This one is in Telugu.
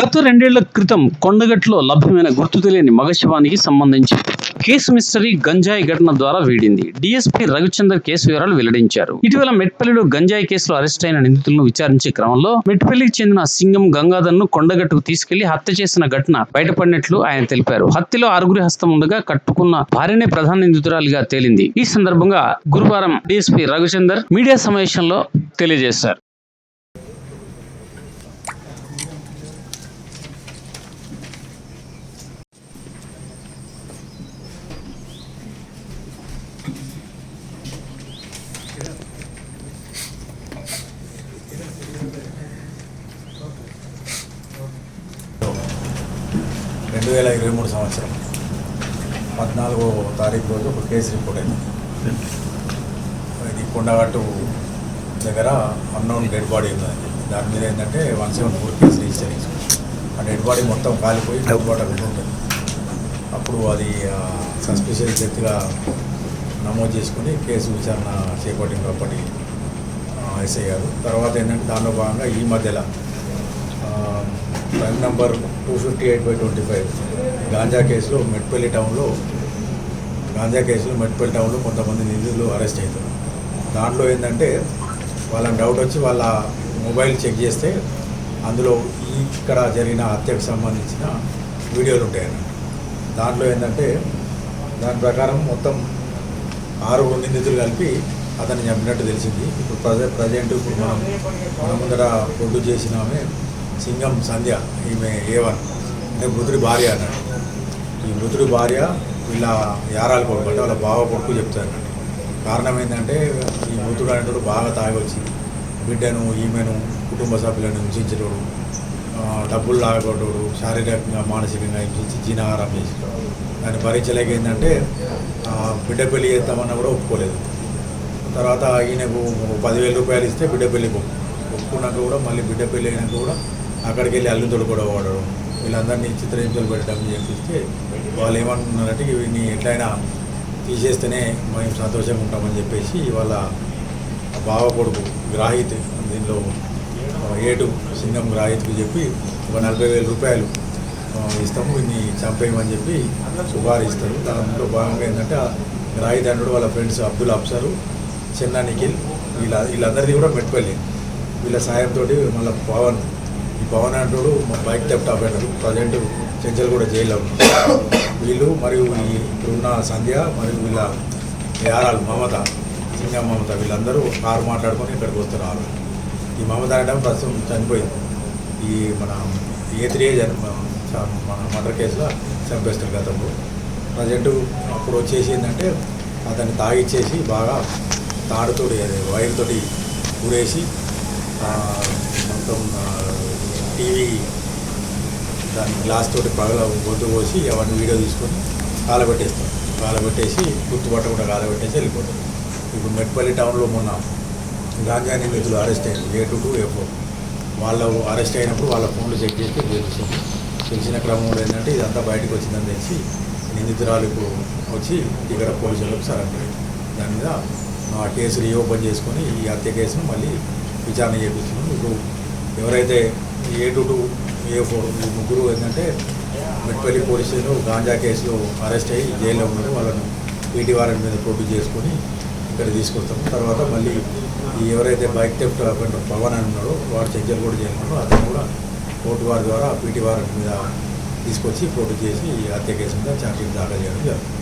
గత రెండేళ్ళ క్రితం కొండగట్లో లభ్యమైన గుర్తు తెలియని మగశవానికి సంబంధించి కేసు మిస్టరీ గంజాయి ఘటన ద్వారా వీడింది. డీఎస్పీ రవిచందర్ కేసు వివరాలు వెల్లడించారు. ఇటీవల మెట్పల్లిలో గంజాయి కేసులో అరెస్ట్ అయిన నిందితులను విచారించే క్రమంలో మెట్పల్లికి చెందిన సింగం గంగాధర్ను కొండగట్టుకు తీసుకెళ్ళి హత్య చేసిన ఘటన బయటపడినట్లు ఆయన తెలిపారు. హత్యలో ఆరుగురి హస్తం ఉండగా కట్టుకున్న భార్యనే ప్రధాన నిందితురాలిగా తేలింది. ఈ సందర్భంగా గురువారం డీఎస్పీ రవిచందర్ మీడియా సమావేశంలో తెలియజేశారు. రెండు వేల ఇరవై మూడు సంవత్సరం. పద్నాలుగో తారీఖు రోజు ఒక కేసు రిపోర్ట్ అయింది. ఇది కొండగట్టు దగ్గర అన్నోన్ డెడ్ బాడీ ఉందండి దాని మీద ఏంటంటే one seven four case register చేసాం ఆ డెడ్ బాడీ మొత్తం కాలిపోయి డెడ్ బాడీ అక్కడ ఉంటుంది అప్పుడు అది సస్పిషియస్ డెత్గా నమోదు చేసుకుని కేసు విచారణ చేపట్టిన అప్పటి ఎస్ఐ గారు. తర్వాత ఏంటంటే దానిలో భాగంగా ఈ మధ్యలో run number two fifty eight by twenty five ganja కేసులో మెట్పల్లి టౌన్లో గాంజా కేసులో మెట్పల్లి టౌన్లో కొంతమంది నిధులు అరెస్ట్ అవుతారు దాంట్లో ఏంటంటే వాళ్ళని డౌట్ వచ్చి వాళ్ళ మొబైల్ చెక్ చేస్తే అందులో ఇక్కడ జరిగిన హత్యకు సంబంధించిన వీడియోలు ఉంటాయన్నమాట. దాంట్లో ఏంటంటే దాని ప్రకారం మొత్తం ఆరుగురు నిందితులు కలిపి అతన్ని చంపినట్టు తెలిసింది. ఇప్పుడు ప్రజ ప్రజెంట్ ఇప్పుడు మనం మన ముందర పొడ్డు చేసిన ఆమె సింగం సంధ్య ఈమె ఏ వన్ అంటే మృతుడి భార్య అన్నాడు. ఈ మృతుడి భార్య వీళ్ళ యారాలు కొడుకు అంటే వాళ్ళ బావ కొడుకు చెప్తారు. కారణం ఏంటంటే ఈ మృతుడు అనేటోడు బాగా తాగి వచ్చి బిడ్డను ఈమెను కుటుంబ సభ్యులను హింసించేటోడు. డబ్బులు లాగొట్టోడు శారీరకంగా మానసికంగా హింసించి జీనాహారం చేసి దాన్ని భరించలేక ఏంటంటే బిడ్డ పెళ్ళి చేద్దామన్నా కూడా ఒప్పుకోలేదు. తర్వాత ఈయనకు పదివేల రూపాయలు ఇస్తే బిడ్డ పెళ్ళికి ఒప్పుకున్నాక కూడా మళ్ళీ బిడ్డ పెళ్ళి అయినాక కూడా అక్కడికి వెళ్ళి అల్లు కూడా వాడడం వీళ్ళందరినీ చిత్రహింసలు పెట్టడం చేపిస్తే వాళ్ళు ఏమంటున్నారంటే వీడిని ఎట్లయినా తీసేస్తేనే మేము సంతోషంగా ఉంటామని చెప్పేసి వాళ్ళ బావ కొడుకు గ్రాహిత్ దీనిలో ఏటు సింగం గ్రాహిత్కి చెప్పి ఒక నలభై వేల రూపాయలు ఇస్తాము ఇన్ని చంపేయమని చెప్పి సుబారు ఇస్తారు. దాంట్లో భాగంగా ఏంటంటే ఆ అన్నాడు వాళ్ళ ఫ్రెండ్స్ అబ్దుల్ అబ్సరు చిన్న నిఖిల్ వీళ్ళ వీళ్ళందరిది కూడా మెట్టుకెళ్ళి వీళ్ళ సాయంతో మళ్ళీ పవన్ ఈ పవన్ అంటాడు బైక్ థెఫ్ట్ ఆపేటాడు ప్రజెంట్ చెంచల్ కూడా జైల్లో వీళ్ళు మరియు ఇప్పుడున్న సంధ్య మరియు వీళ్ళ యారాలు మమత సింగం మమత వీళ్ళందరూ కారు మాట్లాడుకొని ఇక్కడికి వస్తారు ఆరు ఈ మమత అంటే ప్రస్తుతం చనిపోయింది. ఈ మన ఏ త్రీ మన మర్డర్ కేసులో చంపేస్తారు గతంలో ప్రజెంట్ అప్పుడు వచ్చేసి ఏంటంటే అతన్ని తాగిచ్చేసి బాగా తాడుతోటి వైర్తో ఊరేసి మొత్తం టీవీ దాని గ్లాస్ తోటి పగల గొంతు పోసి అవన్నీ వీడియో తీసుకొని కాలబెట్టేస్తాం కాలబెట్టేసి గుర్తుపట్టకుండా కాలబెట్టేసి వెళ్ళిపోతాం ఇప్పుడు మెట్పల్లి టౌన్లో మొన్న గాంజా నిందితులు అరెస్ట్ అయ్యారు A two to A four. వాళ్ళు అరెస్ట్ అయినప్పుడు వాళ్ళ ఫోన్లు చెక్ చేస్తే తెలిసి తెలిసిన క్రమంలో ఏంటంటే ఇదంతా బయటకు వచ్చిందని తెలిసి నిందితురాలకు వచ్చి ఇక్కడ పోలీసులకు సరెండర్ అయ్యింది దాని మీద ఆ కేసు రీఓపెన్ చేసుకొని ఈ హత్య కేసును మళ్ళీ విచారణ చేపిస్తున్నాం. ఇప్పుడు ఎవరైతే A two to A four ఈ ముగ్గురు ఏంటంటే మెట్పల్లి పోలీసులు గాంజా కేసులో అరెస్ట్ అయ్యి జైల్లో ఉన్నారు. వాళ్ళను పీటీ వారెంట్ మీద పోటీ చేసుకొని ఇక్కడ తీసుకొస్తాం. తర్వాత మళ్ళీ ఎవరైతే బైక్ థెఫ్ట్ అఫెండర్ పవన్ అని ఉన్నాడో వాడు చెంచల్ కూడా చేయమన్నాడు. అతను కూడా కోర్టు వారి ద్వారా పీటీ వారెంట్ మీద తీసుకొచ్చి పోటీ చేసి ఈ హత్య కేసు మీద ఛార్జీలు దాఖలు చేయడం జరుగుతుంది.